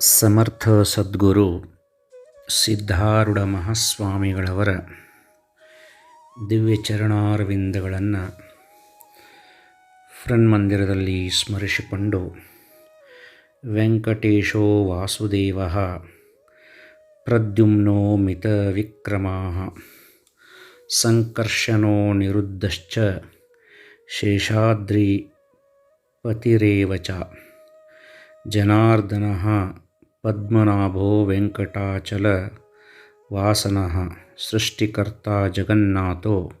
ಸಮರ್ಥ ಸದ್ಗುರು ಸಿದ್ಧಾರೂಢ ಮಹಾಸ್ವಾಮಿಗಳವರ ದಿವ್ಯ ಚರಣಾರವಿಂದಗಳನ್ನು ಮಂದಿರದಲ್ಲಿ ಸ್ಮರಿಸಿಕೊಂಡು ವೆಂಕಟೇಶೋ ವಾಸುದೇವ ಪ್ರದ್ಯುಮ್ನೋ ಮಿತವಿಕ್ರಮಃ ಸಂಕರ್ಷಣೋ ನಿರುದ್ಧಶ್ಚ ಶೇಷಾದ್ರಿ ಪತಿರೇವಚ ಜನಾರ್ದನಃ ಪದ್ಮನಾಭೋ ವೆಂಕಟಾಚಲ ವಾಸನಃ ಸೃಷ್ಟಿಕರ್ತ ಜಗನ್ನಾಥೋ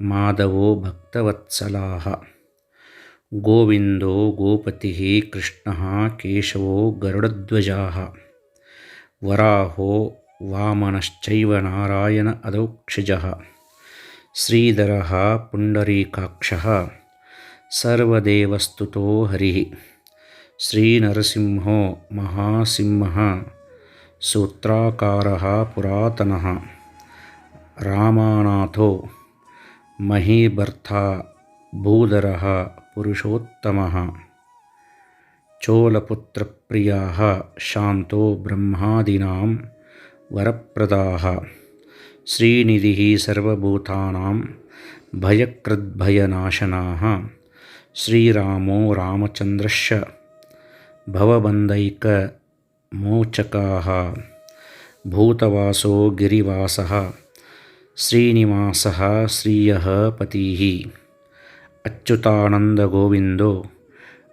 ಮಾಧವೋ ಭಕ್ತವತ್ಸಲಾಃ ಗೋವಿಂದೋ ಗೋಪತಿಃ ಕೃಷ್ಣಃ ಕೇಶವೋ ಗರುಡಧ್ವಜಾಃ ವರಾಹೋ ವಾಮನಶ್ಚೈವ ನಾರಾಯಣ ಅದೌಕ್ಷಜಃ ಶ್ರೀಧರ ಪುಂಡರೀಕಾಕ್ಷ. ಸರ್ವದೇವಸ್ತುತೋ ಹರಿः. श्रीनरसिंहो महासिंह सूत्राकारः पुरातन रामानाथो महीभर्ता भूधरः पुरुषोत्तमः चोलपुत्रप्रियाः शान्तो ब्रह्मादीनां वरप्रदाः श्रीनिधिः सर्वभूतानां भयकृद्भयनाशनाः श्रीरामो रामचन्द्रश्च भवबन्धैकमोचकाः। भूतवासो गिरिवासः श्रीनिवासः श्रियः पतिः। अच्युतानन्दगोविन्दो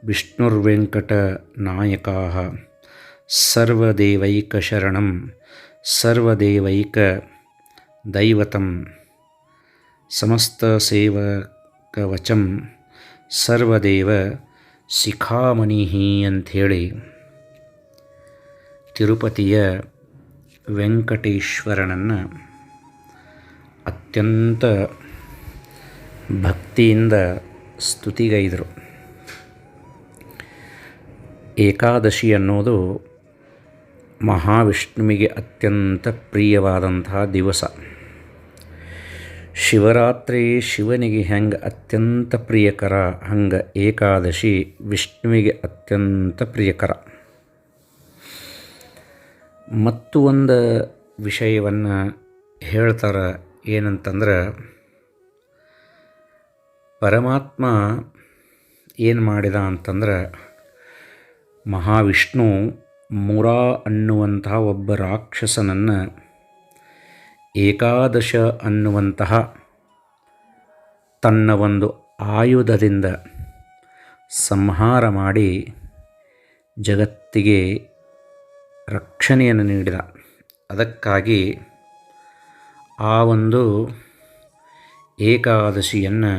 विष्णुर्वेङ्कटनायकाः। सर्वदेवैकशरणं सर्वदेवैकदैवतं। समस्तसेवकवचं सर्वदेव ಶಿಖಾಮಣಿಹಿ ಅಂಥೇಳಿ ತಿರುಪತಿಯ ವೆಂಕಟೇಶ್ವರನನ್ನು ಅತ್ಯಂತ ಭಕ್ತಿಯಿಂದ ಸ್ತುತಿಗೈದರು. ಏಕಾದಶಿ ಅನ್ನೋದು ಮಹಾವಿಷ್ಣುವಿಗೆ ಅತ್ಯಂತ ಪ್ರಿಯವಾದಂತಹ ದಿವಸ. ಶಿವರಾತ್ರಿ ಶಿವನಿಗೆ ಹೆಂಗೆ ಅತ್ಯಂತ ಪ್ರಿಯಕರ, ಹಂಗೆ ಏಕಾದಶಿ ವಿಷ್ಣುವಿಗೆ ಅತ್ಯಂತ ಪ್ರಿಯಕರ. ಮತ್ತು ಒಂದು ವಿಷಯವನ್ನು ಹೇಳ್ತಾರೆ ಏನಂತಂದ್ರೆ, ಪರಮಾತ್ಮ ಏನು ಮಾಡಿದ ಅಂತಂದ್ರೆ, ಮಹಾವಿಷ್ಣು ಮುರಾ ಅನ್ನುವಂತಹ ಒಬ್ಬ ರಾಕ್ಷಸನನ್ನು ಏಕಾದಶ ಅನ್ನುವಂತಹ ತನ್ನ ಒಂದು ಆಯುಧದಿಂದ ಸಂಹಾರ ಮಾಡಿ ಜಗತ್ತಿಗೆ ರಕ್ಷಣೆಯನ್ನು ನೀಡಿದ. ಅದಕ್ಕಾಗಿ ಆ ಒಂದು ಏಕಾದಶಿಯನ್ನು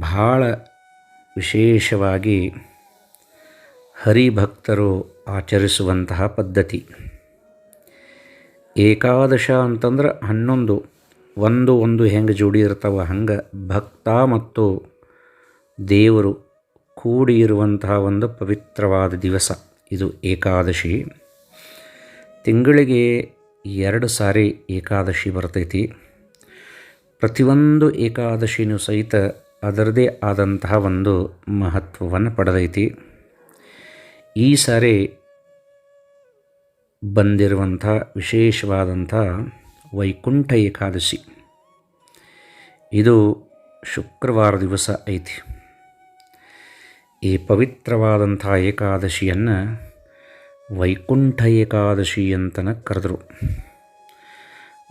ಭಾಳ ವಿಶೇಷವಾಗಿ ಹರಿಭಕ್ತರು ಆಚರಿಸುವಂತಹ ಪದ್ಧತಿ. ಏಕಾದಶ ಅಂತಂದ್ರೆ ಹನ್ನೊಂದು, ಒಂದು ಒಂದು ಹೆಂಗೆ ಜೋಡಿ ಇರ್ತಾವ, ಹಂಗೆ ಭಕ್ತ ಮತ್ತು ದೇವರು ಕೂಡಿ ಇರುವಂತಹ ಒಂದು ಪವಿತ್ರವಾದ ದಿವಸ ಇದು ಏಕಾದಶಿ. ತಿಂಗಳಿಗೆ ಎರಡು ಸಾರಿ ಏಕಾದಶಿ ಬರ್ತೈತಿ. ಪ್ರತಿಯೊಂದು ಏಕಾದಶಿನೂ ಸಹಿತ ಅದರದೇ ಆದಂತಹ ಒಂದು ಮಹತ್ವವನ್ನು ಪಡೆದೈತಿ. ಈ ಸಾರಿ ಬಂದಿರುವಂಥ ವಿಶೇಷವಾದಂಥ ವೈಕುಂಠ ಏಕಾದಶಿ. ಇದು ಶುಕ್ರವಾರ ದಿವಸ ಐತಿ. ಈ ಪವಿತ್ರವಾದಂಥ ಏಕಾದಶಿಯನ್ನು ವೈಕುಂಠ ಏಕಾದಶಿ ಅಂತನ ಕರೆದರು.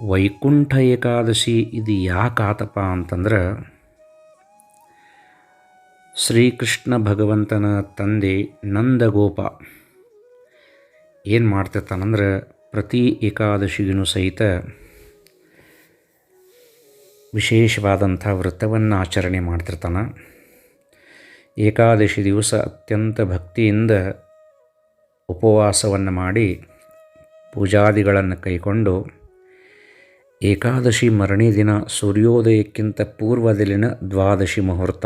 ವೈಕುಂಠ ಏಕಾದಶಿ ಇದು ಯಾಕೆ ಆತಪ್ಪ ಅಂತಂದ್ರೆ, ಶ್ರೀಕೃಷ್ಣ ಭಗವಂತನ ತಂದೆ ನಂದಗೋಪ. ಏನು ಮಾಡ್ತಿರ್ತಾನಂದ್ರೆ ಪ್ರತಿ ಏಕಾದಶಿಗೂ ಸಹಿತ ವಿಶೇಷವಾದಂಥ ವ್ರತವನ್ನು ಆಚರಣೆ ಮಾಡ್ತಿರ್ತಾನೆ. ಏಕಾದಶಿ ದಿವಸ ಅತ್ಯಂತ ಭಕ್ತಿಯಿಂದ ಉಪವಾಸವನ್ನು ಮಾಡಿ ಪೂಜಾದಿಗಳನ್ನು ಕೈಕೊಂಡು ಏಕಾದಶಿ ಮರಣಿ ದಿನ ಸೂರ್ಯೋದಯಕ್ಕಿಂತ ಪೂರ್ವದಲ್ಲಿನ ದ್ವಾದಶಿ ಮುಹೂರ್ತ.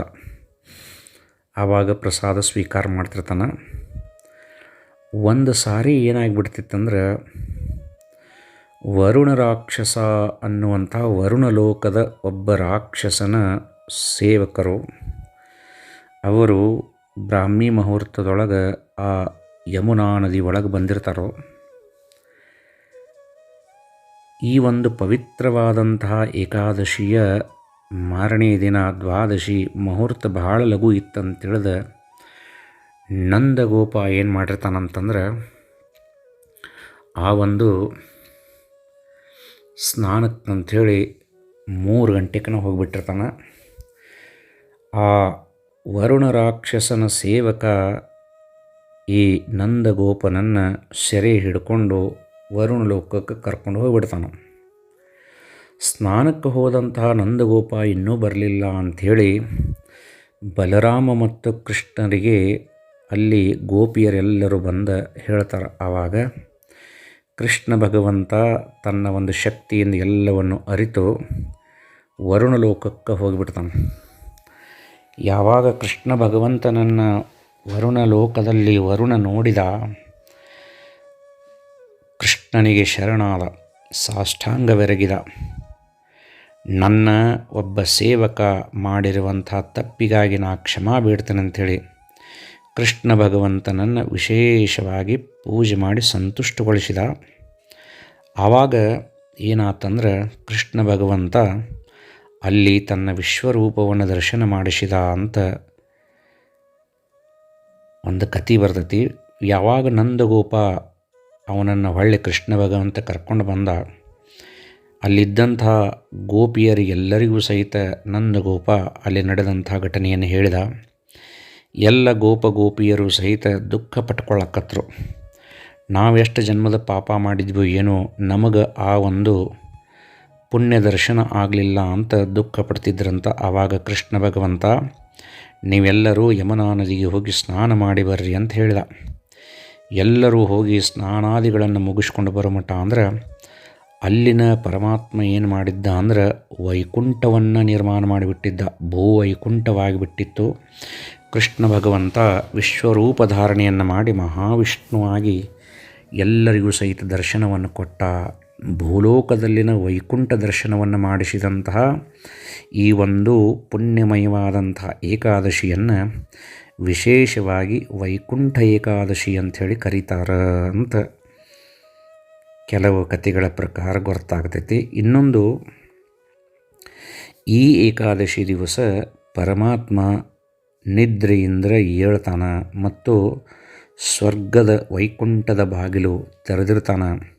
ಆವಾಗ ಪ್ರಸಾದ ಸ್ವೀಕಾರ ಮಾಡ್ತಿರ್ತಾನೆ. ಒಂದು ಸಾರಿ ಏನಾಗ್ಬಿಡ್ತಿತ್ತಂದ್ರೆ, ವರುಣ ರಾಕ್ಷಸ ಅನ್ನುವಂಥ ವರುಣ ಲೋಕದ ಒಬ್ಬ ರಾಕ್ಷಸನ ಸೇವಕರು, ಅವರು ಬ್ರಾಹ್ಮಿ ಮುಹೂರ್ತದೊಳಗೆ ಆ ಯಮುನಾ ನದಿ ಒಳಗೆ ಬಂದಿರ್ತಾರೋ, ಈ ಒಂದು ಪವಿತ್ರವಾದಂತಹ ಏಕಾದಶಿಯ ಮಾರನೇ ದಿನ ದ್ವಾದಶಿ ಮುಹೂರ್ತ ಭಾಳ ಲಘು ಇತ್ತಂತೇಳಿದ ನಂದಗೋಪ ಏನು ಮಾಡಿರ್ತಾನಂತಂದ್ರೆ ಆ ಒಂದು ಸ್ನಾನಕ್ಕೆ ಅಂಥೇಳಿ ಮೂರು ಗಂಟೆಗೆ ಹೋಗಿಬಿಟ್ಟಿರ್ತಾನೆ. ಆ ವರುಣ ರಾಕ್ಷಸನ ಸೇವಕ ಈ ನಂದಗೋಪನನ್ನು ಸೆರೆ ಹಿಡ್ಕೊಂಡು ವರುಣ ಲೋಕಕ್ಕೆ ಕರ್ಕೊಂಡು ಹೋಗಿಬಿಡ್ತಾನೆ. ಸ್ನಾನಕ್ಕೆ ಹೋದಂತಹ ನಂದಗೋಪ ಇನ್ನೂ ಬರಲಿಲ್ಲ ಅಂಥೇಳಿ ಬಲರಾಮ ಮತ್ತು ಕೃಷ್ಣರಿಗೆ ಅಲ್ಲಿ ಗೋಪಿಯರೆಲ್ಲರೂ ಬಂದು ಹೇಳ್ತಾರೆ ಆವಾಗ, ಕೃಷ್ಣ ಭಗವಂತ ತನ್ನ ಒಂದು ಶಕ್ತಿಯಿಂದ ಎಲ್ಲವನ್ನು ಅರಿತು ವರುಣ ಲೋಕಕ್ಕೆ ಹೋಗಿಬಿಡ್ತಾನೆ. ಯಾವಾಗ ಕೃಷ್ಣ ಭಗವಂತನನ್ನು ವರುಣ ಲೋಕದಲ್ಲಿ ವರುಣ ನೋಡಿದ, ಕೃಷ್ಣನಿಗೆ ಶರಣಾದ, ಸಾಷ್ಟಾಂಗವೆರಗಿದ, ನನ್ನ ಒಬ್ಬ ಸೇವಕ ಮಾಡಿರುವಂಥ ತಪ್ಪಿಗಾಗಿ ನಾ ಕ್ಷಮಾ ಬೀಡ್ತೇನೆ ಅಂಥೇಳಿ ಕೃಷ್ಣ ಭಗವಂತನನ್ನು ವಿಶೇಷವಾಗಿ ಪೂಜೆ ಮಾಡಿ ಸಂತುಷ್ಟಗೊಳಿಸಿದ. ಆವಾಗ ಏನಾತಂದ್ರೆ ಕೃಷ್ಣ ಭಗವಂತ ಅಲ್ಲಿ ತನ್ನ ವಿಶ್ವರೂಪವನ್ನು ದರ್ಶನ ಮಾಡಿಸಿದ ಅಂತ ಒಂದು ಕತಿ ಬರ್ತೈತಿ. ಯಾವಾಗ ನಂದಗೋಪ ಅವನನ್ನು ಹೊಳ್ಳಿ ಕೃಷ್ಣ ಭಗವಂತ ಕರ್ಕೊಂಡು ಬಂದ, ಅಲ್ಲಿದ್ದಂಥ ಗೋಪಿಯರಿಗೆಲ್ಲರಿಗೂ ಸಹಿತ ನಂದಗೋಪ ಅಲ್ಲಿ ನಡೆದಂಥ ಘಟನೆಯನ್ನು ಹೇಳಿದ. ಎಲ್ಲ ಗೋಪ ಗೋಪಿಯರು ಸಹಿತ ದುಃಖ ಪಟ್ಕೊಳ್ಳಕ್ಕತ್ರು ನಾವೆಷ್ಟು ಜನ್ಮದ ಪಾಪ ಮಾಡಿದ್ವಿ ಏನೋ ನಮಗೆ ಆ ಒಂದು ಪುಣ್ಯ ದರ್ಶನ ಆಗಲಿಲ್ಲ ಅಂತ ದುಃಖ ಪಡ್ತಿದ್ರಂತ ಆವಾಗ ಕೃಷ್ಣ ಭಗವಂತ, ನೀವೆಲ್ಲರೂ ಯಮುನಾ ನದಿಗೆ ಹೋಗಿ ಸ್ನಾನ ಮಾಡಿ ಬರ್ರಿ ಅಂತ ಹೇಳಿದ. ಎಲ್ಲರೂ ಹೋಗಿ ಸ್ನಾನಾದಿಗಳನ್ನು ಮುಗಿಸ್ಕೊಂಡು ಬರೋ ಮಟ್ಟ ಅಂದ್ರೆ ಅಲ್ಲಿನ ಪರಮಾತ್ಮ ಏನು ಮಾಡಿದ್ದ ಅಂದ್ರೆ ವೈಕುಂಠವನ್ನು ನಿರ್ಮಾಣ ಮಾಡಿಬಿಟ್ಟಿದ್ದ. ಭೂ ವೈಕುಂಠವಾಗಿಬಿಟ್ಟಿತ್ತು. ಕೃಷ್ಣ ಭಗವಂತ ವಿಶ್ವರೂಪ ಧಾರಣೆಯನ್ನು ಮಾಡಿ ಮಹಾವಿಷ್ಣುವಾಗಿ ಎಲ್ಲರಿಗೂ ಸಹಿತ ದರ್ಶನವನ್ನು ಕೊಟ್ಟ, ಭೂಲೋಕದಲ್ಲಿನ ವೈಕುಂಠ ದರ್ಶನವನ್ನು ಮಾಡಿಸಿದಂತಹ ಈ ಒಂದು ಪುಣ್ಯಮಯವಾದಂತಹ ಏಕಾದಶಿಯನ್ನು ವಿಶೇಷವಾಗಿ ವೈಕುಂಠ ಏಕಾದಶಿ ಅಂಥೇಳಿ ಕರೀತಾರ ಅಂತ ಕೆಲವು ಕಥೆಗಳ ಪ್ರಕಾರ ಗೊತ್ತಾಗ್ತೈತಿ. ಇನ್ನೊಂದು, ಈ ಏಕಾದಶಿ ದಿವಸ ಪರಮಾತ್ಮ ನಿದ್ರೆಯಿಂದ ಏಳ್ತಾನ ಮತ್ತು ಸ್ವರ್ಗದ ವೈಕುಂಠದ ಬಾಗಿಲು ತೆರೆದಿರ್ತಾನೆ.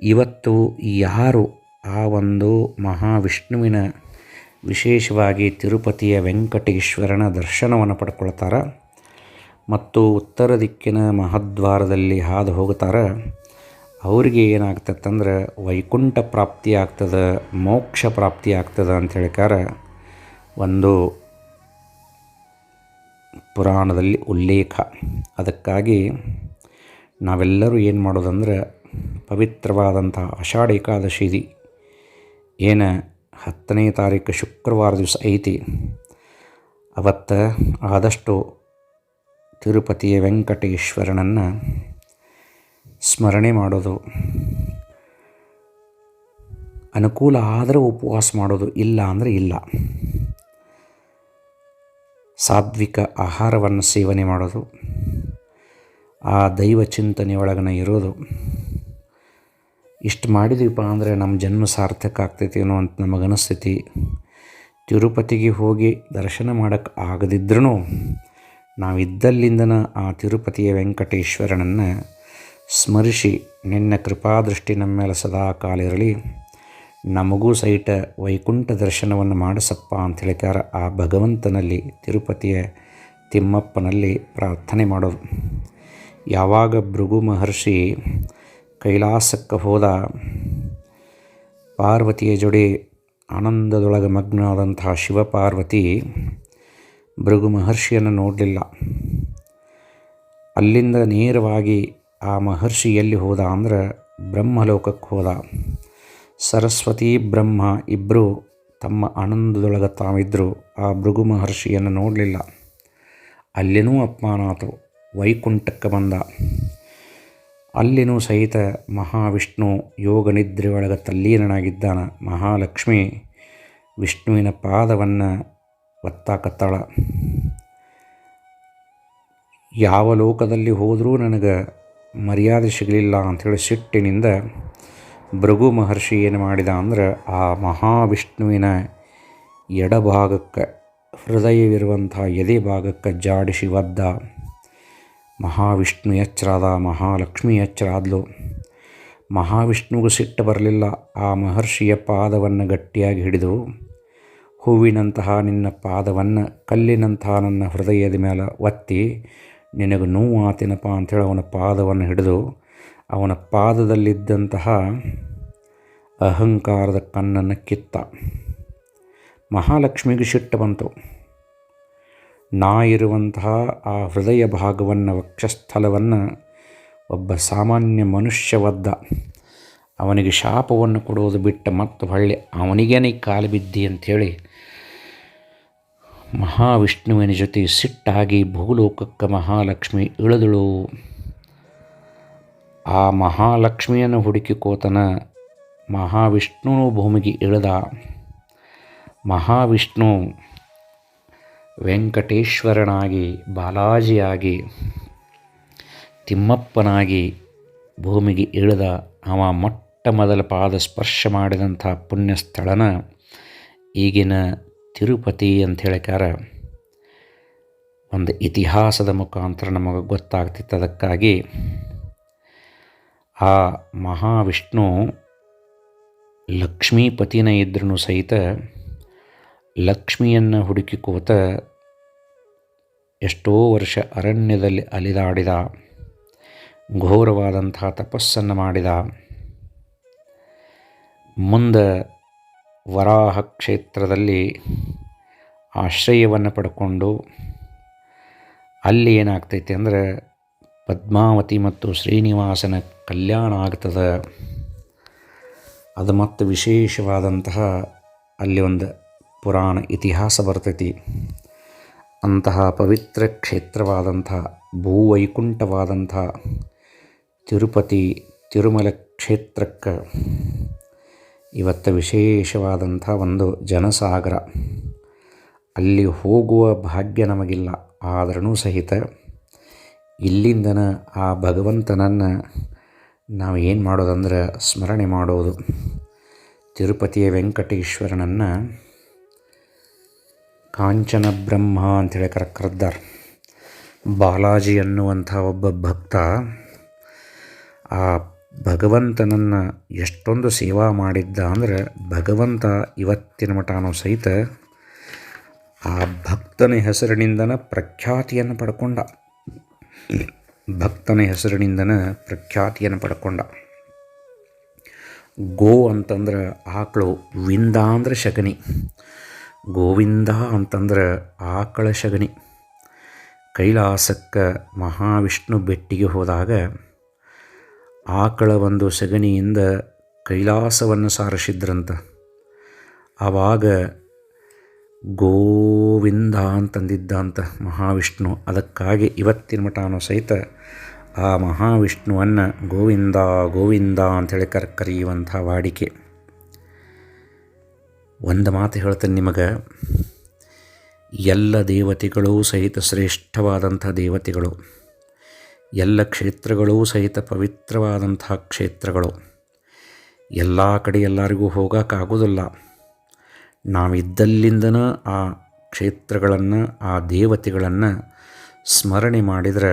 ಇವತ್ತು ಯಾರು ಆ ಒಂದು ಮಹಾವಿಷ್ಣುವಿನ ವಿಶೇಷವಾಗಿ ತಿರುಪತಿಯ ವೆಂಕಟೇಶ್ವರನ ದರ್ಶನವನ್ನು ಪಡ್ಕೊಳ್ತಾರ ಮತ್ತು ಉತ್ತರ ದಿಕ್ಕಿನ ಮಹದ್ವಾರದಲ್ಲಿ ಹಾದು ಹೋಗ್ತಾರೆ ಅವರಿಗೆ ಏನಾಗ್ತದಂದ್ರೆ ವೈಕುಂಠ ಪ್ರಾಪ್ತಿ ಆಗ್ತದೆ, ಮೋಕ್ಷ ಪ್ರಾಪ್ತಿ ಆಗ್ತದೆ ಅಂತ ಹೇಳಿಕಾರ ಒಂದು ಪುರಾಣದಲ್ಲಿ ಉಲ್ಲೇಖ. ಅದಕ್ಕಾಗಿ ನಾವೆಲ್ಲರೂ ಏನು ಮಾಡೋದಂದ್ರೆ ಪವಿತ್ರವಾದಂಥ ಆಷಾಢ ಏಕಾದಶಿ ಏನು ಹತ್ತನೇ ತಾರೀಕು ಶುಕ್ರವಾರ ದಿವಸ ಐತಿ. ಅವತ್ತು ಆದಷ್ಟು ತಿರುಪತಿಯ ವೆಂಕಟೇಶ್ವರನನ್ನು ಸ್ಮರಣೆ ಮಾಡೋದು. ಅನುಕೂಲ ಆದರೆ ಉಪವಾಸ ಮಾಡೋದು ಇಲ್ಲ ಅಂದರೆ ಇಲ್ಲ. ಸಾತ್ವಿಕ ಆಹಾರವನ್ನು ಸೇವನೆ ಮಾಡೋದು, ಆ ದೈವ ಚಿಂತನೆ ಒಳಗನ ಇರೋದು. ಇಷ್ಟು ಮಾಡಿದೀವಪ್ಪ ಅಂದರೆ ನಮ್ಮ ಜನ್ಮ ಸಾರ್ಥಕ ಆಗ್ತೈತಿ ಅನ್ನೋ ಅಂತ ನಮಗನಿಸ್ತೈತಿ ತಿರುಪತಿಗೆ ಹೋಗಿ ದರ್ಶನ ಮಾಡೋಕ್ಕೆ ಆಗದಿದ್ರೂ ನಾವಿದ್ದಲ್ಲಿಂದನ ಆ ತಿರುಪತಿಯ ವೆಂಕಟೇಶ್ವರನನ್ನು ಸ್ಮರಿಸಿ ನಿನ್ನ ಕೃಪಾದೃಷ್ಟಿ ನಮ್ಮ ಮೇಲೆ ಸದಾ ಕಾಲ ಇರಲಿ ನಮಗೂ ಸಹಿತ ವೈಕುಂಠ ದರ್ಶನವನ್ನು ಮಾಡಿಸಪ್ಪ ಅಂತ ಹೇಳಿಕಾರ ಆ ಭಗವಂತನಲ್ಲಿ, ತಿರುಪತಿಯ ತಿಮ್ಮಪ್ಪನಲ್ಲಿ ಪ್ರಾರ್ಥನೆ ಮಾಡೋದು ಯಾವಾಗ ಭೃಗು ಮಹರ್ಷಿ ಕೈಲಾಸಕ್ಕೆ ಹೋದ, ಪಾರ್ವತಿಯ ಜೊಡೆ ಆನಂದದೊಳಗೆ ಮಗ್ನವಾದಂತಹ ಶಿವಪಾರ್ವತಿ ಭೃಗು ಮಹರ್ಷಿಯನ್ನು ನೋಡಲಿಲ್ಲ. ಅಲ್ಲಿಂದ ನೇರವಾಗಿ ಆ ಮಹರ್ಷಿ ಎಲ್ಲಿ ಹೋದ ಅಂದ್ರೆ ಬ್ರಹ್ಮಲೋಕಕ್ಕೆ ಹೋದ. ಸರಸ್ವತಿ, ಬ್ರಹ್ಮ ಇಬ್ಬರು ತಮ್ಮ ಆನಂದದೊಳಗೆ ತಾವಿದ್ದರು ಆ ಭೃಗು ಮಹರ್ಷಿಯನ್ನು ನೋಡಲಿಲ್ಲ. ಅಲ್ಲಿನೂ ಅಪಮಾನಾತು, ವೈಕುಂಠಕ್ಕೆ ಬಂದ. ಅಲ್ಲಿನೂ ಸಹಿತ ಮಹಾವಿಷ್ಣು ಯೋಗ ನಿದ್ರೆಯೊಳಗೆ ತಲ್ಲೀನನಾಗಿದ್ದಾನ. ಮಹಾಲಕ್ಷ್ಮಿ ವಿಷ್ಣುವಿನ ಪಾದವನ್ನು ಒತ್ತಾಕತ್ತಾಳ. ಯಾವ ಲೋಕದಲ್ಲಿ ಹೋದರೂ ನನಗೆ ಮರ್ಯಾದೆ ಸಿಗಲಿಲ್ಲ ಅಂಥೇಳಿ ಸಿಟ್ಟಿನಿಂದ ಭೃಗು ಮಹರ್ಷಿ ಏನು ಮಾಡಿದ ಅಂದ್ರೆ ಆ ಮಹಾವಿಷ್ಣುವಿನ ಎಡಭಾಗಕ್ಕೆ ಹೃದಯವಿರುವಂಥ ಎದೆ ಭಾಗಕ್ಕೆ ಜಾಡಿಸಿ ಒದ್ದ ಮಹಾವಿಷ್ಣು ಎಚ್ಚರಾದ, ಮಹಾಲಕ್ಷ್ಮಿ ಎಚ್ಚರಾದ್ಲು. ಮಹಾವಿಷ್ಣುವಿಗೂ ಸಿಟ್ಟು ಬರಲಿಲ್ಲ. ಆ ಮಹರ್ಷಿಯ ಪಾದವನ್ನು ಗಟ್ಟಿಯಾಗಿ ಹಿಡಿದು, ಹೂವಿನಂತಹ ನಿನ್ನ ಪಾದವನ್ನು, ಕಲ್ಲಿನಂತಹ ನನ್ನ ಹೃದಯದ ಮೇಲೆ ಒತ್ತಿ, ನಿನಗೆ ನೋವು ಆತಿನಪ್ಪ ಅಂಥೇಳಿ ಅವನ ಪಾದವನ್ನು ಹಿಡಿದು ಅವನ ಪಾದದಲ್ಲಿದ್ದಂತಹ ಅಹಂಕಾರದ ಕಣ್ಣನ್ನು ಕಿತ್ತ. ಮಹಾಲಕ್ಷ್ಮಿಗೆ ಸಿಟ್ಟು ಬಂತು. ನಾ ಇರುವಂತಹ ಆ ಹೃದಯ ಭಾಗವನ್ನು ವಕ್ಷಸ್ಥಲವನ್ನು ಒಬ್ಬ ಸಾಮಾನ್ಯ ಮನುಷ್ಯ ಒದ್ದ ಅವನಿಗೆ ಶಾಪವನ್ನು ಕೊಡುವುದು ಬಿಟ್ಟ ಮತ್ತು ಹೊಳ್ಳಿ. ಅವನಿಗೇನೇ ಕಾಲು ಬಿದ್ದಿ ಅಂಥೇಳಿ ಮಹಾವಿಷ್ಣುವಿನ ಜೊತೆ ಸಿಟ್ಟಾಗಿ ಭೂಲೋಕಕ್ಕೆ ಮಹಾಲಕ್ಷ್ಮಿ ಇಳಿದಳು. ಆ ಮಹಾಲಕ್ಷ್ಮಿಯನ್ನು ಹುಡುಕಿಕೋತನ ಮಹಾವಿಷ್ಣು ಭೂಮಿಗೆ ಇಳಿದ. ಮಹಾವಿಷ್ಣು ವೆಂಕಟೇಶ್ವರನಾಗಿ, ಬಾಲಾಜಿಯಾಗಿ, ತಿಮ್ಮಪ್ಪನಾಗಿ ಭೂಮಿಗೆ ಇಳಿದ ಅವ ಮೊಟ್ಟ ಮೊದಲ ಪಾದ ಸ್ಪರ್ಶ ಮಾಡಿದಂಥ ಪುಣ್ಯ ಸ್ಥಳನ ಈಗಿನ ತಿರುಪತಿ ಅಂತ ಹೇಳಿಕಾರ ಒಂದು ಇತಿಹಾಸದ ಮುಖಾಂತರ ನಮಗೆ ಗೊತ್ತಾಗ್ತಿತ್ತು ಅದಕ್ಕಾಗಿ ಆ ಮಹಾವಿಷ್ಣು ಲಕ್ಷ್ಮೀಪತಿನ ಇದ್ರೂ ಸಹಿತ ಲಕ್ಷ್ಮಿಯನ್ನು ಹುಡುಕಿಕೋತ ಎಷ್ಟೋ ವರ್ಷ ಅರಣ್ಯದಲ್ಲಿ ಅಲಿದಾಡಿದ, ಘೋರವಾದಂಥ ತಪಸ್ಸನ್ನು ಮಾಡಿದ. ಮುಂದೆ ವರಾಹ ಕ್ಷೇತ್ರದಲ್ಲಿ ಆಶ್ರಯವನ್ನು ಪಡ್ಕೊಂಡು ಅಲ್ಲಿ ಏನಾಗ್ತೈತೆ ಅಂದರೆ ಪದ್ಮಾವತಿ ಮತ್ತು ಶ್ರೀನಿವಾಸನ ಕಲ್ಯಾಣ ಆಗ್ತದೆ. ಅದು ಮತ್ತು ವಿಶೇಷವಾದಂತಹ ಅಲ್ಲಿ ಒಂದು ಪುರಾಣ ಇತಿಹಾಸ ಬರ್ತೈತಿ. ಅಂತಹ ಪವಿತ್ರ ಕ್ಷೇತ್ರವಾದಂಥ, ಭೂವೈಕುಂಠವಾದಂಥ ತಿರುಪತಿ ತಿರುಮಲ ಕ್ಷೇತ್ರಕ್ಕೆ ಇವತ್ತು ವಿಶೇಷವಾದಂಥ ಒಂದು ಜನಸಾಗರ. ಅಲ್ಲಿ ಹೋಗುವ ಭಾಗ್ಯ ನಮಗಿಲ್ಲ. ಆದರೂ ಸಹಿತ ಇಲ್ಲಿಂದನ ಆ ಭಗವಂತನನ್ನು ನಾವು ಏನು ಮಾಡೋದಂದ್ರೆ ಸ್ಮರಣೆ ಮಾಡೋದು. ತಿರುಪತಿಯ ವೆಂಕಟೇಶ್ವರನನ್ನು ಕಾಂಚನ ಬ್ರಹ್ಮ ಅಂಥೇಳಿ ಕರ ಕರೆದ್ದಾರೆ ಬಾಲಾಜಿ ಅನ್ನುವಂಥ ಒಬ್ಬ ಭಕ್ತ, ಆ ಭಗವಂತನನ್ನು ಎಷ್ಟೊಂದು ಸೇವಾ ಮಾಡಿದ್ದ ಅಂದರೆ ಭಗವಂತ ಇವತ್ತಿನ ಮಠಾನು ಸಹಿತ ಆ ಭಕ್ತನ ಹೆಸರಿನಿಂದನ ಪ್ರಖ್ಯಾತಿಯನ್ನು ಪಡ್ಕೊಂಡ. ಭಕ್ತನ ಹೆಸರಿನಿಂದನ ಪ್ರಖ್ಯಾತಿಯನ್ನು ಪಡ್ಕೊಂಡ. ಗೋ ಅಂತಂದ್ರೆ ಆಕಳು, ವಿಂದ ಅಂದ್ರೆ ಶಗನಿ ಗೋವಿಂದ ಅಂತಂದ್ರೆ ಆಕಳ ಶಗನಿ ಕೈಲಾಸಕ್ಕೆ ಮಹಾವಿಷ್ಣು ಬೆಟ್ಟಿಗೆ ಹೋದಾಗ ಆಕಳ ಒಂದು ಸಗಣಿಯಿಂದ ಕೈಲಾಸವನ್ನು ಸಾರಿಸಿದ್ರಂತ. ಆವಾಗ ಗೋವಿಂದ ಅಂತಂದಿದ್ದ ಅಂತ ಮಹಾವಿಷ್ಣು. ಅದಕ್ಕಾಗಿ ಇವತ್ತಿನ ಮಠನೂ ಸಹಿತ ಆ ಮಹಾವಿಷ್ಣುವನ್ನು ಗೋವಿಂದ ಗೋವಿಂದ ಅಂಥೇಳಿ ಕರ್, ಕರೆಯುವಂಥ ವಾಡಿಕೆ. ಒಂದು ಮಾತು ಹೇಳ್ತೇನೆ ನಿಮಗೆ. ಎಲ್ಲ ದೇವತೆಗಳೂ ಸಹಿತ ಶ್ರೇಷ್ಠವಾದಂಥ ದೇವತೆಗಳು. ಎಲ್ಲ ಕ್ಷೇತ್ರಗಳೂ ಸಹಿತ ಪವಿತ್ರವಾದಂಥ ಕ್ಷೇತ್ರಗಳು. ಎಲ್ಲ ಕಡೆ ಎಲ್ಲರಿಗೂ ಹೋಗೋಕ್ಕಾಗೋದಿಲ್ಲ ನಾವಿದ್ದಲ್ಲಿಂದನ ಆ ಕ್ಷೇತ್ರಗಳನ್ನು, ಆ ದೇವತೆಗಳನ್ನು ಸ್ಮರಣೆ ಮಾಡಿದರೆ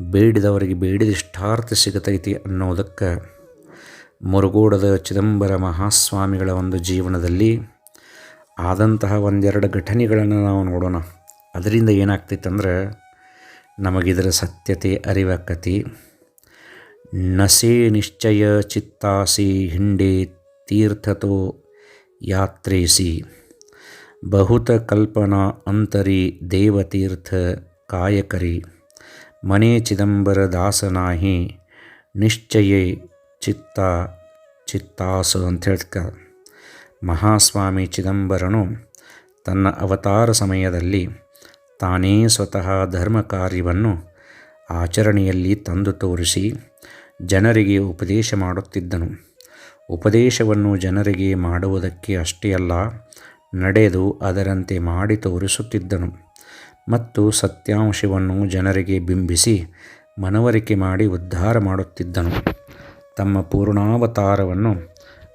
ಬೇಡಿದವರಿಗೆ ಬೇಡಿದಿಷ್ಟಾರ್ಥ ಸಿಗತೈತಿ ಅನ್ನೋದಕ್ಕೆ ಮುರುಗೋಡದ ಚಿದಂಬರ ಮಹಾಸ್ವಾಮಿಗಳ ಒಂದು ಜೀವನದಲ್ಲಿ ಆದಂತಹ ಒಂದೆರಡು ಘಟನೆಗಳನ್ನು ನಾವು ನೋಡೋಣ. ಅದರಿಂದ ಏನಾಗ್ತೈತಂದ್ರೆ ನಮಗಿದರ ಸತ್ಯತೆ ಅರಿವಾಕತಿ. ನಸೆ ನಿಶ್ಚಯ ಚಿತ್ತಾಸಿ ಹಿಂಡೆ ತೀರ್ಥತೋ ಯಾತ್ರೇಸಿ. ಬಹುತ ಕಲ್ಪನಾ ಅಂತರಿ ದೇವತೀರ್ಥ ಕಾಯಕರಿ. ಮನೆ ಚಿದಂಬರ ದಾಸನಾಹಿ ನಿಶ್ಚಯೇ ಚಿತ್ತ ಚಿತ್ತಾಸು ಅಂತ ಹೇಳ್ತಕ ಮಹಾಸ್ವಾಮಿ ಚಿದಂಬರನು ತನ್ನ ಅವತಾರ ಸಮಯದಲ್ಲಿ ತಾನೇ ಸ್ವತಃ ಧರ್ಮ ಕಾರ್ಯವನ್ನು ಆಚರಣೆಯಲ್ಲಿ ತಂದು ತೋರಿಸಿ ಜನರಿಗೆ ಉಪದೇಶ ಮಾಡುತ್ತಿದ್ದನು. ಉಪದೇಶವನ್ನು ಜನರಿಗೆ ಮಾಡುವುದಕ್ಕೆ ಅಷ್ಟೇ ಅಲ್ಲ, ನಡೆದು ಅದರಂತೆ ಮಾಡಿ ತೋರಿಸುತ್ತಿದ್ದನು. ಮತ್ತು ಸತ್ಯಾಂಶವನ್ನು ಜನರಿಗೆ ಬಿಂಬಿಸಿ ಮನವರಿಕೆ ಮಾಡಿ ಉದ್ಧಾರ ಮಾಡುತ್ತಿದ್ದನು. ತಮ್ಮ ಪೂರ್ಣಾವತಾರವನ್ನು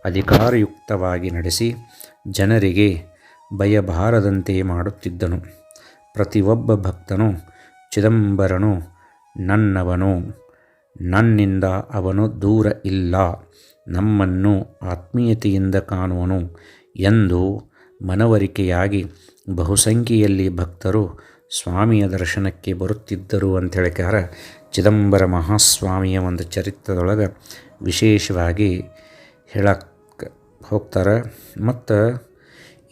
ಅಧಿಕಾರಯುಕ್ತವಾಗಿ ನಡೆಸಿ ಜನರಿಗೆ ಭಯಬಾರದಂತೆ ಮಾಡುತ್ತಿದ್ದನು. ಪ್ರತಿಯೊಬ್ಬ ಭಕ್ತನು, ಚಿದಂಬರನು ನನ್ನವನು, ನನ್ನಿಂದ ಅವನು ದೂರ ಇಲ್ಲ ನಮ್ಮನ್ನು ಆತ್ಮೀಯತೆಯಿಂದ ಕಾಣುವನು ಎಂದು ಮನವರಿಕೆಯಾಗಿ ಬಹುಸಂಖ್ಯೆಯಲ್ಲಿ ಭಕ್ತರು ಸ್ವಾಮಿಯ ದರ್ಶನಕ್ಕೆ ಬರುತ್ತಿದ್ದರು ಅಂತ ಹೇಳ್ಕಾರ ಚಿದಂಬರ ಮಹಾಸ್ವಾಮಿಯ ಒಂದು ಚರಿತ್ರದೊಳಗೆ ವಿಶೇಷವಾಗಿ ಹೇಳಕ್ಕೆ ಹೋಗ್ತಾರೆ. ಮತ್ತು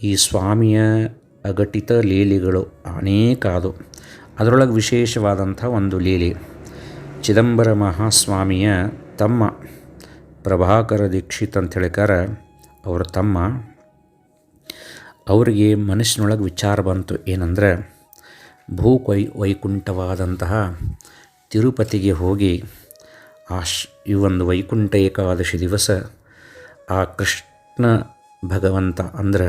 ಈ ಸ್ವಾಮಿಯ ಅಘಟಿತ ಲೀಲೆಗಳು ಅನೇಕ ಅದು ಅದರೊಳಗೆ ವಿಶೇಷವಾದಂಥ ಒಂದು ಲೀಲೆ. ಚಿದಂಬರ ಮಹಾಸ್ವಾಮಿಯ ತಮ್ಮ ಪ್ರಭಾಕರ ದೀಕ್ಷಿತ್ ಅಂತ ಹೇಳಿಕಾರ ಅವರ ತಮ್ಮ, ಅವರಿಗೆ ಮನಸ್ಸಿನೊಳಗೆ ವಿಚಾರ ಬಂತು ಏನಂದರೆ ಭೂ ವೈ ವೈಕುಂಠವಾದಂತಹ ತಿರುಪತಿಗೆ ಹೋಗಿ ಆ ಈ ಒಂದು ವೈಕುಂಠ ಏಕಾದಶಿ ದಿವಸ ಆ ಕೃಷ್ಣ ಭಗವಂತ ಅಂದ್ರೆ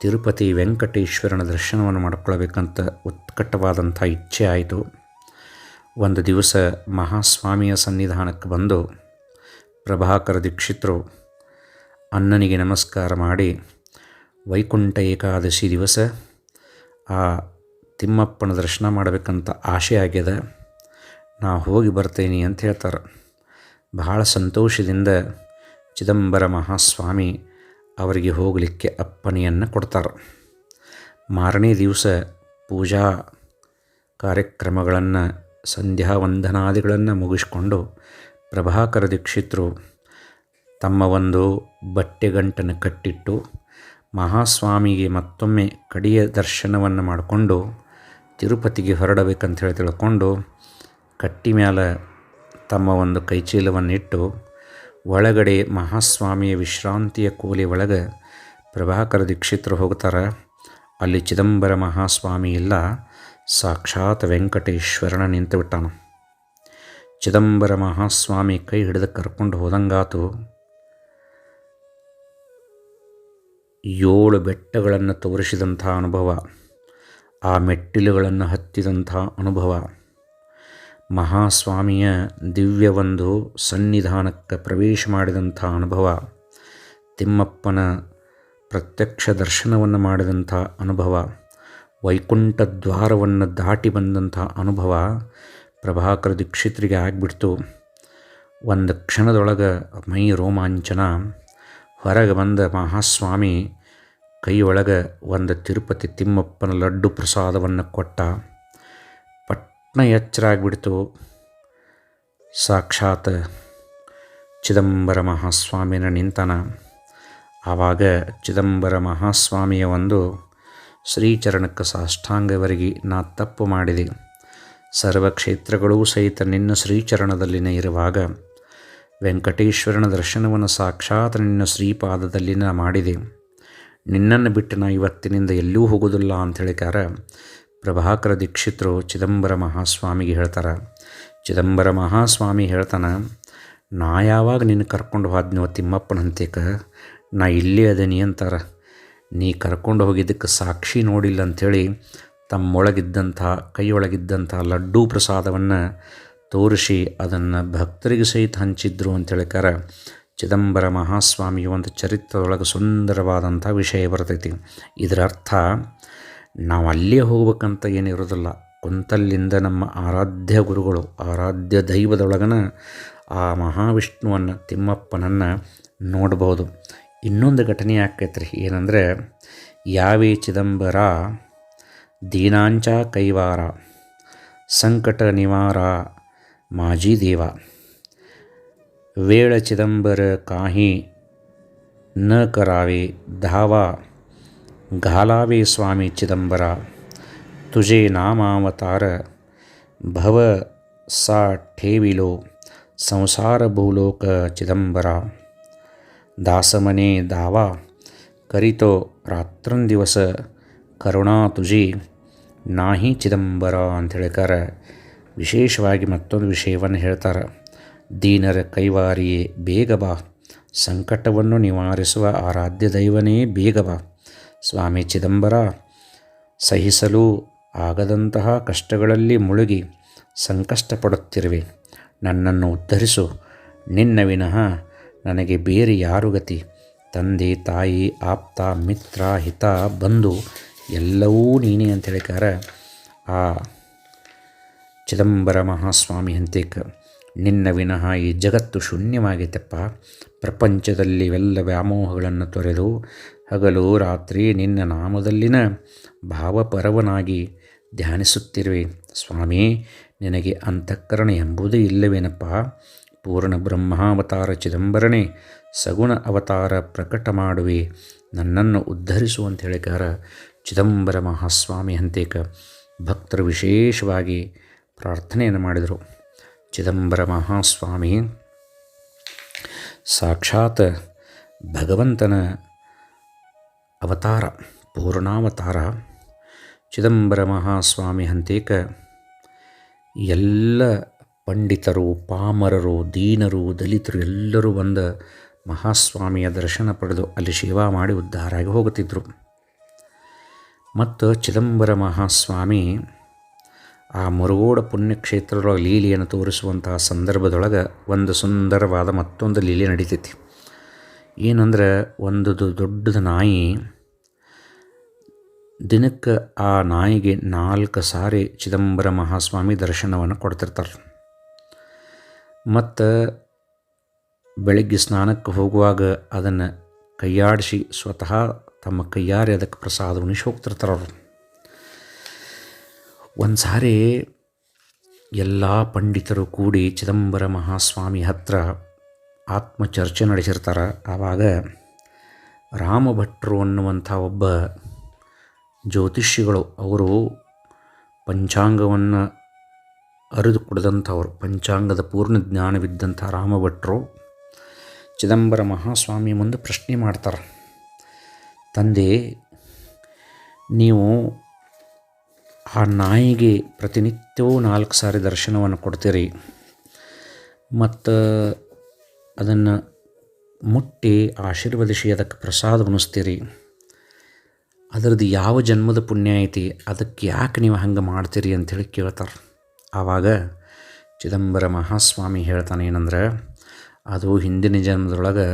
ತಿರುಪತಿ ವೆಂಕಟೇಶ್ವರನ ದರ್ಶನವನ್ನು ಮಾಡ್ಕೊಳ್ಬೇಕಂತ ಉತ್ಕಟವಾದಂಥ ಇಚ್ಛೆ ಆಯಿತು. ಒಂದು ದಿವಸ ಮಹಾಸ್ವಾಮಿಯ ಸನ್ನಿಧಾನಕ್ಕೆ ಬಂದು ಪ್ರಭಾಕರ ದೀಕ್ಷಿತರು ಅನ್ನನಿಗೆ ನಮಸ್ಕಾರ ಮಾಡಿ ವೈಕುಂಠ ಏಕಾದಶಿ ದಿವಸ ಆ ತಿಮ್ಮಪ್ಪನ ದರ್ಶನ ಮಾಡಬೇಕಂತ ಆಸೆ ಆಗ್ಯದ. ನಾ ಹೋಗಿ ಬರ್ತೇನೆ ಅಂತ ಹೇಳ್ತಾರೆ. ಬಹಳ ಸಂತೋಷದಿಂದ ಚಿದಂಬರ ಮಹಾಸ್ವಾಮಿ ಅವರಿಗೆ ಹೋಗಲಿಕ್ಕೆ ಅಪ್ಪಣೆಯನ್ನು ಕೊಡ್ತಾರೆ. ಮಾರನೇ ದಿವಸ ಪೂಜಾ ಕಾರ್ಯಕ್ರಮಗಳನ್ನು ಸಂಧ್ಯಾ ವಂದನಾದಿಗಳನ್ನು ಮುಗಿಸ್ಕೊಂಡು ಪ್ರಭಾಕರ ದೀಕ್ಷಿತರು ತಮ್ಮ ಒಂದು ಬಟ್ಟೆಗಂಟನ್ನು ಕಟ್ಟಿಟ್ಟು ಮಹಾಸ್ವಾಮಿಗೆ ಮತ್ತೊಮ್ಮೆ ಕಡಿಯ ದರ್ಶನವನ್ನು ಮಾಡಿಕೊಂಡು ತಿರುಪತಿಗೆ ಹೊರಡಬೇಕಂತ ಹೇಳಿ ತಿಳ್ಕೊಂಡು ಕಟ್ಟಿ ಮ್ಯಾಲ ತಮ್ಮ ಒಂದು ಕೈಚೀಲವನ್ನಿಟ್ಟು ಒಳಗಡೆ ಮಹಾಸ್ವಾಮಿಯ ವಿಶ್ರಾಂತಿಯ ಕೋಲಿ ಒಳಗೆ ಪ್ರಭಾಕರ ದೀಕ್ಷಿತರು ಹೋಗ್ತಾರೆ. ಅಲ್ಲಿ ಚಿದಂಬರ ಮಹಾಸ್ವಾಮಿ ಇಲ್ಲ. ಸಾಕ್ಷಾತ್ ವೆಂಕಟೇಶ್ವರನ ನಿಂತು ಬಿಟ್ಟಾನು. ಚಿದಂಬರ ಮಹಾಸ್ವಾಮಿ ಕೈ ಹಿಡಿದು ಕರ್ಕೊಂಡು ಹೋದಂಗಾತು ಏಳು ಬೆಟ್ಟಗಳನ್ನು ತೋರಿಸಿದಂಥ ಅನುಭವ, ಆ ಮೆಟ್ಟಿಲುಗಳನ್ನು ಹತ್ತಿದಂಥ ಅನುಭವ. ಮಹಾಸ್ವಾಮಿಯ ದಿವ್ಯ ಒಂದು ಸನ್ನಿಧಾನಕ್ಕೆ ಪ್ರವೇಶ ಮಾಡಿದಂಥ ಅನುಭವ, ತಿಮ್ಮಪ್ಪನ ಪ್ರತ್ಯಕ್ಷ ದರ್ಶನವನ್ನು ಮಾಡಿದಂಥ ಅನುಭವ ವೈಕುಂಠ ದ್ವಾರವನ್ನು ದಾಟಿ ಬಂದಂಥ ಅನುಭವ ಪ್ರಭಾಕರ ದೀಕ್ಷಿತ್ರಿಗೆ ಆಗಿಬಿಡ್ತು. ಒಂದು ಕ್ಷಣದೊಳಗೆ ಮೈ ರೋಮಾಂಚನ ಹೊರಗೆ ಬಂದ ಮಹಾಸ್ವಾಮಿ ಕೈಯೊಳಗೆ ಒಂದು ತಿರುಪತಿ ತಿಮ್ಮಪ್ಪನ ಲಡ್ಡು ಪ್ರಸಾದವನ್ನು ಕೊಟ್ಟ. ಪಟ್ನ ಎಚ್ಚರ ಆಗಿಬಿಡ್ತು. ಸಾಕ್ಷಾತ್ ಚಿದಂಬರ ಮಹಾಸ್ವಾಮಿನ ನಿಂತನ. ಆವಾಗ ಚಿದಂಬರ ಮಹಾಸ್ವಾಮಿಯ ಒಂದು ಶ್ರೀಚರಣಕ್ಕೆ ಸಾಷ್ಟಾಂಗವರೆಗೆ ನಾ ತಪ್ಪು ಮಾಡಿದೆ. ಸರ್ವ ಕ್ಷೇತ್ರಗಳೂ ಸಹಿತ ನಿನ್ನ ಶ್ರೀಚರಣದಲ್ಲಿನ ಇರುವಾಗ ವೆಂಕಟೇಶ್ವರನ ದರ್ಶನವನ್ನು ಸಾಕ್ಷಾತ್ ನಿನ್ನ ಶ್ರೀಪಾದದಲ್ಲಿ ನಾ ಮಾಡಿದೆ. ನಿನ್ನನ್ನು ಬಿಟ್ಟು ನಾ ಇವತ್ತಿನಿಂದ ಎಲ್ಲೂ ಹೋಗೋದಿಲ್ಲ ಅಂತ ಹೇಳಿಕಾರ ಪ್ರಭಾಕರ ದೀಕ್ಷಿತರು ಚಿದಂಬರ ಮಹಾಸ್ವಾಮಿಗೆ ಹೇಳ್ತಾರೆ. ಚಿದಂಬರ ಮಹಾಸ್ವಾಮಿ ಹೇಳ್ತಾನೆ, ನಾ ಯಾವಾಗ ನಿನ್ನ ಕರ್ಕೊಂಡು ಹೋದ್ನೋ ತಿಮ್ಮಪ್ಪನ ಹಂತೇಕ ನಾ ಇಲ್ಲೇ ಅದೇನಿ ಅಂತಾರೆ. ನೀ ಕರ್ಕೊಂಡು ಹೋಗಿದ್ದಕ್ಕೆ ಸಾಕ್ಷಿ ನೋಡಿಲ್ಲ ಅಂಥೇಳಿ ತಮ್ಮೊಳಗಿದ್ದಂಥ, ಕೈಯೊಳಗಿದ್ದಂಥ ಲಡ್ಡು ಪ್ರಸಾದವನ್ನು ತೋರಿಸಿ ಅದನ್ನು ಭಕ್ತರಿಗೆ ಸಹಿತ ಹಂಚಿದ್ರು ಅಂತ ಹೇಳ್ಕಾರ ಚಿದಂಬರ ಮಹಾಸ್ವಾಮಿಯ ಒಂದು ಚರಿತ್ರದೊಳಗೆ ಸುಂದರವಾದಂಥ ವಿಷಯ ಬರ್ತೈತಿ. ಇದರ ಅರ್ಥ, ನಾವು ಅಲ್ಲಿಯೇ ಹೋಗ್ಬೇಕಂತ ಏನಿರೋದಿಲ್ಲ ಕುಂತಲ್ಲಿಂದ ನಮ್ಮ ಆರಾಧ್ಯ ಗುರುಗಳು, ಆರಾಧ್ಯ ದೈವದೊಳಗನ ಆ ಮಹಾವಿಷ್ಣುವನ್ನು, ತಿಮ್ಮಪ್ಪನನ್ನು ನೋಡ್ಬೋದು. ಇನ್ನೊಂದು ಘಟನೆ ಆಕೈತ್ರಿ ಏನಂದರೆ, ಯಾವೇ ಚಿದಂಬರ दीनांचा कैवारा संकट निवारा माझी देवा. वेळ चिदंबर काही न करावे धावा घालावे स्वामी चिदंबरा. तुझे नामावतार भव सा ठेविलो संसार भूलोक चिदंबरा. दासमने धावा करितो रात्रंदिवस ಕರುಣಾ ತುಜಿ ನಾಹಿ ಚಿದಂಬರ ಅಂತ ಹೇಳಿಕಾರ ವಿಶೇಷವಾಗಿ ಮತ್ತೊಂದು ವಿಷಯವನ್ನು ಹೇಳ್ತಾರೆ. ದೀನರ ಕೈವಾರಿಯೇ ಬೇಗ ಬಾ. ಸಂಕಟವನ್ನು ನಿವಾರಿಸುವ ಆರಾಧ್ಯ ದೈವನೇ ಬೇಗ ಬಾ. ಸ್ವಾಮಿ ಚಿದಂಬರ, ಸಹಿಸಲು ಆಗದಂತಹ ಕಷ್ಟಗಳಲ್ಲಿ ಮುಳುಗಿ ಸಂಕಷ್ಟಪಡುತ್ತಿರುವೆ. ನನ್ನನ್ನು ಉದ್ಧರಿಸು. ನಿನ್ನ ವಿನಃ ನನಗೆ ಬೇರೆ ಯಾರು ಗತಿ? ತಂದೆ ತಾಯಿ, ಆಪ್ತ, ಮಿತ್ರ, ಹಿತ, ಬಂಧು ಎಲ್ಲವೂ ನೀನೇ ಅಂತ ಹೇಳಿಕಾರ ಆ ಚಿದಂಬರ ಮಹಾಸ್ವಾಮಿ ಹಂತೇಕ, ನಿನ್ನ ವಿನಃ ಈ ಜಗತ್ತು ಶೂನ್ಯವಾಗಿತ್ತಪ್ಪ. ಪ್ರಪಂಚದಲ್ಲಿ ಇವೆಲ್ಲ ವ್ಯಾಮೋಹಗಳನ್ನು ತೊರೆದು ಹಗಲು ರಾತ್ರಿ ನಿನ್ನ ನಾಮದಲ್ಲಿನ ಭಾವಪರವನಾಗಿ ಧ್ಯಾನಿಸುತ್ತಿರುವೆ. ಸ್ವಾಮಿ, ನಿನಗೆ ಅಂತಃಕರಣ ಎಂಬುದೇ ಇಲ್ಲವೇನಪ್ಪ. ಪೂರ್ಣ ಬ್ರಹ್ಮಾವತಾರ ಚಿದಂಬರನೇ, ಸಗುಣ ಅವತಾರ ಪ್ರಕಟ ಮಾಡುವೆ ನನ್ನನ್ನು ಉದ್ಧರಿಸು ಅಂತ ಹೇಳಿಕಾರ ಚಿದಂಬರ ಮಹಾಸ್ವಾಮಿ ಹಂತೇಕ ಭಕ್ತರು ವಿಶೇಷವಾಗಿ ಪ್ರಾರ್ಥನೆಯನ್ನು ಮಾಡಿದರು. ಚಿದಂಬರ ಮಹಾಸ್ವಾಮಿ ಸಾಕ್ಷಾತ್ ಭಗವಂತನ ಅವತಾರ, ಪೂರ್ಣಾವತಾರ. ಚಿದಂಬರ ಮಹಾಸ್ವಾಮಿ ಹಂತೇಕ ಎಲ್ಲ ಪಂಡಿತರು, ಪಾಮರರು, ದೀನರು, ದಲಿತರು ಎಲ್ಲರೂ ಬಂದ ಮಹಾಸ್ವಾಮಿಯ ದರ್ಶನ ಪಡೆದು ಅಲ್ಲಿ ಸೇವಾ ಮಾಡಿ ಉದ್ಧಾರಾಗಿ ಹೋಗುತ್ತಿದ್ದರು ಮತ್ತು ಚಿದಂಬರ ಮಹಾಸ್ವಾಮಿ ಆ ಮುರುಗೋಡ ಪುಣ್ಯಕ್ಷೇತ್ರದೊಳಗೆ ಲೀಲೆಯನ್ನು ತೋರಿಸುವಂತಹ ಸಂದರ್ಭದೊಳಗೆ ಒಂದು ಸುಂದರವಾದ ಮತ್ತೊಂದು ಲೀಲೆ ನಡೀತೈತಿ. ಏನಂದ್ರೆ ಒಂದು ದೊಡ್ಡದು ನಾಯಿ ದಿನಕ್ಕೆ ಆ ನಾಯಿಗೆ ನಾಲ್ಕು ಸಾರಿ ಚಿದಂಬರ ಮಹಾಸ್ವಾಮಿ ದರ್ಶನವನ್ನು ಕೊಡ್ತಿರ್ತಾರೆ. ಮತ್ತು ಬೆಳಗ್ಗೆ ಸ್ನಾನಕ್ಕೆ ಹೋಗುವಾಗ ಅದನ್ನು ಕೈಯಾಡಿಸಿ ಸ್ವತಃ ತಮ್ಮ ಕೈಯಾರೆ ಅದಕ್ಕೆ ಪ್ರಸಾದ ಉಣಿಸಿ ಹೋಗ್ತಿರ್ತಾರೆ ಅವರು ಒಂದು ಸಾರಿ ಎಲ್ಲ ಪಂಡಿತರು ಕೂಡಿ ಚಿದಂಬರ ಮಹಾಸ್ವಾಮಿ ಹತ್ರ ಆತ್ಮಚರ್ಚೆ ನಡೆಸಿರ್ತಾರೆ. ಆವಾಗ ರಾಮಭಟ್ರು ಅನ್ನುವಂಥ ಒಬ್ಬ ಜ್ಯೋತಿಷಿಗಳು ಅವರು ಪಂಚಾಂಗವನ್ನು ಅರಿದು ಕುಡಿದಂಥವ್ರು, ಪಂಚಾಂಗದ ಪೂರ್ಣ ಜ್ಞಾನವಿದ್ದಂಥ ರಾಮಭಟ್ರು ಚಿದಂಬರ ಮಹಾಸ್ವಾಮಿ ಮುಂದೆ ಪ್ರಶ್ನೆ ಮಾಡ್ತಾರೆ. ತಂದೆ, ನೀವು ಆ ನಾಯಿಗೆ ಪ್ರತಿನಿತ್ಯವೂ ನಾಲ್ಕು ಸಾರಿ ದರ್ಶನವನ್ನು ಕೊಡ್ತೀರಿ. ಮತ್ತು ಅದನ್ನು ಮುಟ್ಟಿ ಆಶೀರ್ವದಿಸಿ ಅದಕ್ಕೆ ಪ್ರಸಾದ ಉಣಿಸ್ತೀರಿ. ಅದರದ್ದು ಯಾವ ಜನ್ಮದ ಪುಣ್ಯ ಐತಿ, ಅದಕ್ಕೆ ಯಾಕೆ ನೀವು ಹಂಗೆ ಮಾಡ್ತೀರಿ ಅಂಥೇಳಿ ಕೇಳ್ತಾರೆ. ಆವಾಗ ಚಿದಂಬರ ಮಹಾಸ್ವಾಮಿ ಹೇಳ್ತಾನೆ ಏನಂದ್ರೆ, ಅದು ಹಿಂದಿನ ಜನ್ಮದೊಳಗೆ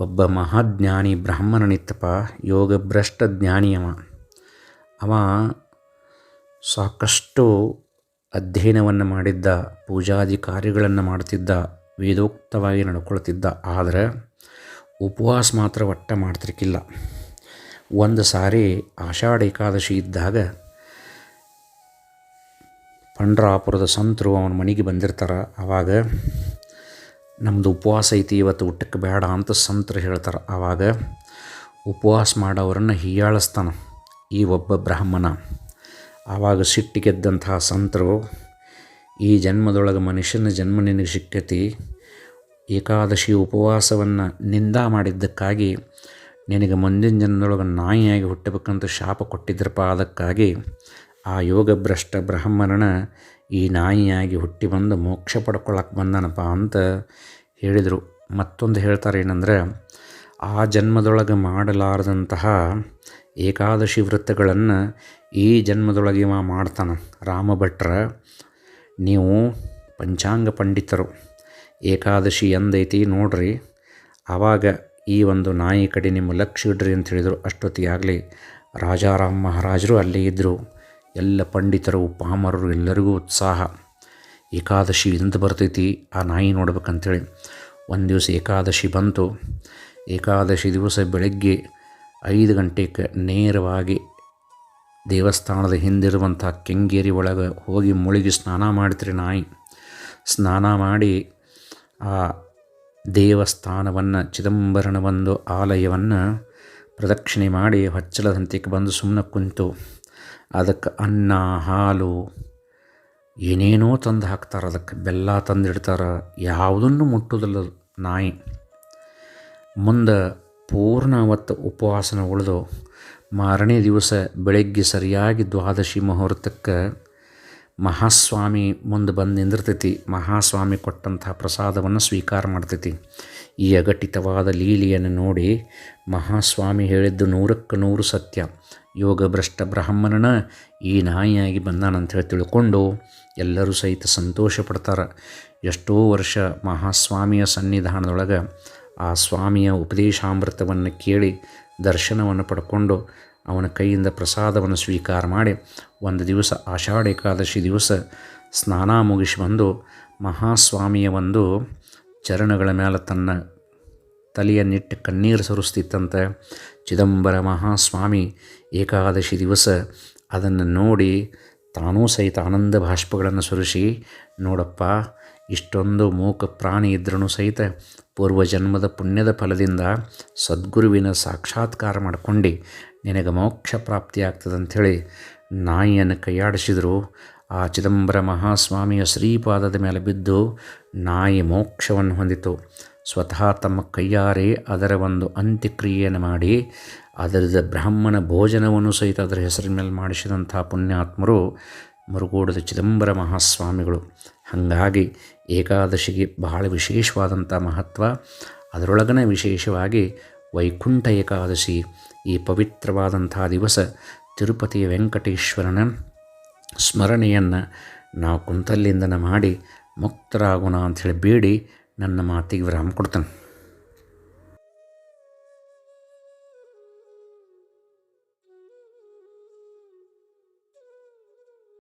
ಒಬ್ಬ ಮಹಾಜ್ಞಾನಿ ಬ್ರಾಹ್ಮಣನಿತ್ತಪ್ಪ ಯೋಗಭ್ರಷ್ಟ ಜ್ಞಾನಿ ಅವ ಅವ ಸಾಕಷ್ಟು ಅಧ್ಯಯನವನ್ನು ಮಾಡಿದ್ದ, ಪೂಜಾದಿ ಕಾರ್ಯಗಳನ್ನು ಮಾಡ್ತಿದ್ದ, ವೇದೋಕ್ತವಾಗಿ ನಡ್ಕೊಳ್ತಿದ್ದ. ಆದರೆ ಉಪವಾಸ ಮಾತ್ರ ಒಟ್ಟ ಮಾಡ್ತಿರ್ಕಿಲ್ಲ. ಒಂದು ಸಾರಿ ಆಷಾಢ ಏಕಾದಶಿ ಇದ್ದಾಗ ಪಂಡ್ರಾಪುರದ ಸಂತರು ಅವನ ಮನೆಗೆ ಬಂದಿರ್ತಾರೆ. ಆವಾಗ ನಮ್ಮದು ಉಪವಾಸ ಐತಿ, ಇವತ್ತು ಊಟಕ್ಕೆ ಬೇಡ ಅಂತ ಸಂತರು ಹೇಳ್ತಾರೆ. ಆವಾಗ ಉಪವಾಸ ಮಾಡೋವ್ರನ್ನ ಹೀಯಾಳಿಸ್ತಾನೆ ಈ ಒಬ್ಬ ಬ್ರಾಹ್ಮಣ. ಆವಾಗ ಸಿಟ್ಟಿಗೆದ್ದಂತಹ ಸಂತರು ಈ ಜನ್ಮದೊಳಗೆ ಮನುಷ್ಯನ ಜನ್ಮ ನಿನಗೆ ಸಿಕ್ಕತಿ, ಏಕಾದಶಿ ಉಪವಾಸವನ್ನು ನಿಂದ ಮಾಡಿದ್ದಕ್ಕಾಗಿ ನಿನಗೆ ಮುಂದಿನ ಜನ್ಮದೊಳಗೆ ನಾಯಿಯಾಗಿ ಹುಟ್ಟಬೇಕಂತ ಶಾಪ ಕೊಟ್ಟಿದ್ರಪ್ಪ. ಅದಕ್ಕಾಗಿ ಆ ಯೋಗಭ್ರಷ್ಟ ಬ್ರಾಹ್ಮಣನ ಈ ನಾಯಿಯಾಗಿ ಹುಟ್ಟಿ ಬಂದು ಮೋಕ್ಷ ಪಡ್ಕೊಳಕ್ಕೆ ಬಂದನಪ್ಪ ಅಂತ ಹೇಳಿದರು. ಮತ್ತೊಂದು ಹೇಳ್ತಾರೆ ಏನಂದರೆ, ಆ ಜನ್ಮದೊಳಗೆ ಮಾಡಲಾರದಂತಹ ಏಕಾದಶಿ ವೃತ್ತಗಳನ್ನು ಈ ಜನ್ಮದೊಳಗೆ ಇವ ಮಾಡ್ತಾನೆ. ರಾಮಭಟ್ರ, ನೀವು ಪಂಚಾಂಗ ಪಂಡಿತರು, ಏಕಾದಶಿ ಎಂದೈತಿ ನೋಡ್ರಿ. ಆವಾಗ ಈ ಒಂದು ನಾಯಿ ಕಡೆ ನಿಮ್ಮ ಲಕ್ಷ ಇಡ್ರಿ ಅಂತ ಹೇಳಿದರು. ಅಷ್ಟೊತ್ತಿಗಾಗಲಿ ರಾಜಾರಾಮ್ ಮಹಾರಾಜರು ಅಲ್ಲೇ ಇದ್ದರು ಎಲ್ಲ ಪಂಡಿತರು, ಪಾಮರರು ಎಲ್ಲರಿಗೂ ಉತ್ಸಾಹ. ಏಕಾದಶಿ ಇಂದು ಬರ್ತೈತಿ, ಆ ನಾಯಿ ನೋಡ್ಬೇಕಂತೇಳಿ. ಒಂದು ದಿವಸ ಏಕಾದಶಿ ಬಂತು. ಏಕಾದಶಿ ದಿವಸ ಬೆಳಗ್ಗೆ ಐದು ಗಂಟೆಗೆ ನೇರವಾಗಿ ದೇವಸ್ಥಾನದ ಹಿಂದಿರುವಂಥ ಕೆಂಗೇರಿ ಒಳಗೆ ಹೋಗಿ ಮುಳುಗಿ ಸ್ನಾನ ಮಾಡ್ತೀರಿ ನಾಯಿ. ಸ್ನಾನ ಮಾಡಿ ಆ ದೇವಸ್ಥಾನವನ್ನು, ಚಿದಂಬರನ ಒಂದು ಆಲಯವನ್ನು ಪ್ರದಕ್ಷಿಣೆ ಮಾಡಿ ಹೊಚ್ಚಲದ ಹಂತಕ್ಕೆ ಬಂದು ಸುಮ್ಮನೆ ಕುಂತು. ಅದಕ್ಕೆ ಅನ್ನ, ಹಾಲು, ಏನೇನೋ ತಂದು ಹಾಕ್ತಾರೆ. ಅದಕ್ಕೆ ಬೆಲ್ಲ ತಂದಿಡ್ತಾರೆ. ಯಾವುದನ್ನು ಮುಟ್ಟುವುದಿಲ್ಲ ನಾಯಿ. ಮುಂದೆ ಪೂರ್ಣ ಅವತ್ತು ಉಪವಾಸನ ಉಳಿದು ಮಾರನೇ ದಿವಸ ಬೆಳಗ್ಗೆ ಸರಿಯಾಗಿ ದ್ವಾದಶಿ ಮುಹೂರ್ತಕ್ಕೆ ಮಹಾಸ್ವಾಮಿ ಮುಂದೆ ಬಂದು ನಿಂದಿರ್ತೈತಿ. ಮಹಾಸ್ವಾಮಿ ಕೊಟ್ಟಂತಹ ಪ್ರಸಾದವನ್ನು ಸ್ವೀಕಾರ ಮಾಡ್ತೈತಿ. ಈ ಅಘಟಿತವಾದ ಲೀಲೆಯನ್ನು ನೋಡಿ ಮಹಾಸ್ವಾಮಿ ಹೇಳಿದ್ದು ನೂರಕ್ಕೆ ನೂರು ಸತ್ಯ. ಯೋಗಭ್ರಷ್ಟ ಬ್ರಾಹ್ಮಣನ ಈ ನಾಯಿಯಾಗಿ ಬಂದಾನಂಥೇಳಿ ತಿಳ್ಕೊಂಡು ಎಲ್ಲರೂ ಸಹಿತ ಸಂತೋಷ ಪಡ್ತಾರೆ. ಎಷ್ಟೋ ವರ್ಷ ಮಹಾಸ್ವಾಮಿಯ ಸನ್ನಿಧಾನದೊಳಗೆ ಆ ಸ್ವಾಮಿಯ ಉಪದೇಶಾಮೃತವನ್ನು ಕೇಳಿ ದರ್ಶನವನ್ನು ಪಡ್ಕೊಂಡು ಅವನ ಕೈಯಿಂದ ಪ್ರಸಾದವನ್ನು ಸ್ವೀಕಾರ ಮಾಡಿ ಒಂದು ದಿವಸ ಆಷಾಢ ಏಕಾದಶಿ ದಿವಸ ಸ್ನಾನ ಮುಗಿಸಿ ಬಂದು ಮಹಾಸ್ವಾಮಿಯ ಒಂದು ಚರಣಗಳ ಮೇಲೆ ತನ್ನ ತಲೆಯನ್ನಿಟ್ಟು ಕಣ್ಣೀರು ಸುರಿಸ್ತಿತ್ತಂತೆ. ಚಿದಂಬರ ಮಹಾಸ್ವಾಮಿ ಏಕಾದಶಿ ದಿವಸ ಅದನ್ನು ನೋಡಿ ತಾನೂ ಸಹಿತ ಆನಂದ ಬಾಷ್ಪಗಳನ್ನು ಸುರಿಸಿ, ನೋಡಪ್ಪ, ಇಷ್ಟೊಂದು ಮೂಕ ಪ್ರಾಣಿ ಇದ್ರೂ ಸಹಿತ ಪೂರ್ವಜನ್ಮದ ಪುಣ್ಯದ ಫಲದಿಂದ ಸದ್ಗುರುವಿನ ಸಾಕ್ಷಾತ್ಕಾರ ಮಾಡಿಕೊಂಡು, ನಿನಗೆ ಮೋಕ್ಷ ಪ್ರಾಪ್ತಿಯಾಗ್ತದೆ ಅಂಥೇಳಿ ನಾಯಿಯನ್ನು ಕೈಯಾಡಿಸಿದರು. ಆ ಚಿದಂಬರ ಮಹಾಸ್ವಾಮಿಯ ಶ್ರೀಪಾದದ ಮೇಲೆ ಬಿದ್ದು ನಾಯಿ ಮೋಕ್ಷವನ್ನು ಹೊಂದಿತು. ಸ್ವತಃ ತಮ್ಮ ಕೈಯಾರೆ ಅದರ ಒಂದು ಅಂತ್ಯಕ್ರಿಯೆಯನ್ನು ಮಾಡಿ, ಅದರದ ಬ್ರಾಹ್ಮಣ ಭೋಜನವನ್ನು ಸಹಿತ ಅದರ ಹೆಸರಿನ ಮೇಲೆ ಮಾಡಿಸಿದಂಥ ಪುಣ್ಯಾತ್ಮರು ಮುರುಗೋಡದ ಚಿದಂಬರ ಮಹಾಸ್ವಾಮಿಗಳು. ಹಾಗಾಗಿ ಏಕಾದಶಿಗೆ ಬಹಳ ವಿಶೇಷವಾದಂಥ ಮಹತ್ವ. ಅದರೊಳಗನೆ ವಿಶೇಷವಾಗಿ ವೈಕುಂಠ ಏಕಾದಶಿ, ಈ ಪವಿತ್ರವಾದಂಥ ದಿವಸ ತಿರುಪತಿಯ ವೆಂಕಟೇಶ್ವರನ ಸ್ಮರಣೆಯನ್ನು ನಾವು ಕುಂತಲ್ಲಿಂದನ ಮಾಡಿ ಮುಕ್ತರಾಗೋಣ ಅಂಥೇಳಿ ಬೇಡಿ. ನನ್ನ ಮಾತಿಗೆ ವಿರಾಮ ಕೊಡ್ತೇನೆ.